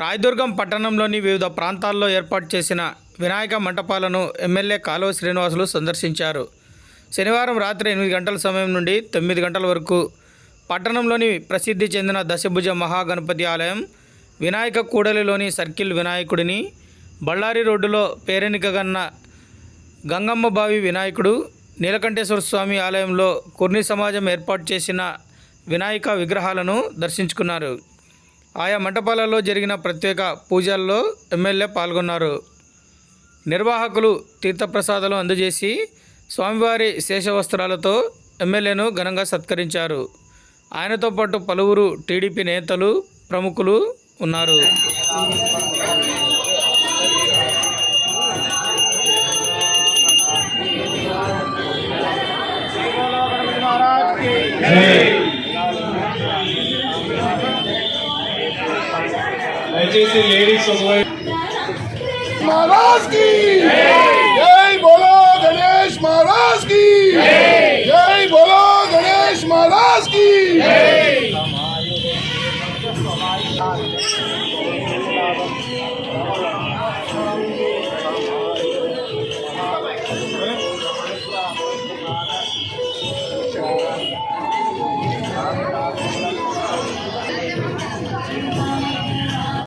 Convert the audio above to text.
రాయదుర్గం పట్టణంలోని వివిధ ప్రాంతాల్లో ఏర్పాటు చేసిన వినాయక మంటపాలను ఎమ్మెల్యే కాలువ శ్రీనివాసులు సందర్శించారు. శనివారం రాత్రి ఎనిమిది గంటల సమయం నుండి తొమ్మిది గంటల వరకు పట్టణంలోని ప్రసిద్ధి చెందిన దశభుజ మహాగణపతి ఆలయం వినాయక కూడలిలోని సర్కిల్ వినాయకుడిని బళ్ళారి రోడ్డులో పేరెనికగన్న గంగమ్మ బావి వినాయకుడు నీలకంఠేశ్వర స్వామి ఆలయంలో కుర్ని సమాజం ఏర్పాటు చేసిన వినాయక విగ్రహాలను దర్శించుకున్నారు. ఆయా మంటపాలలో జరిగిన ప్రత్యేక పూజల్లో ఎమ్మెల్యే పాల్గొన్నారు. నిర్వాహకులు తీర్థప్రసాదాలు అందజేసి స్వామివారి శేషవస్త్రాలతో ఎమ్మెల్యేను ఘనంగా సత్కరించారు. ఆయనతో పాటు పలువురు టీడీపీ నేతలు ప్రముఖులు ఉన్నారు. దయచేసి లేడీస్ మహారాజ్ కి జై బోలో గణేష్ మహారాజ్ కి జై బోలో గణేష్ మహారాజ్ కి జై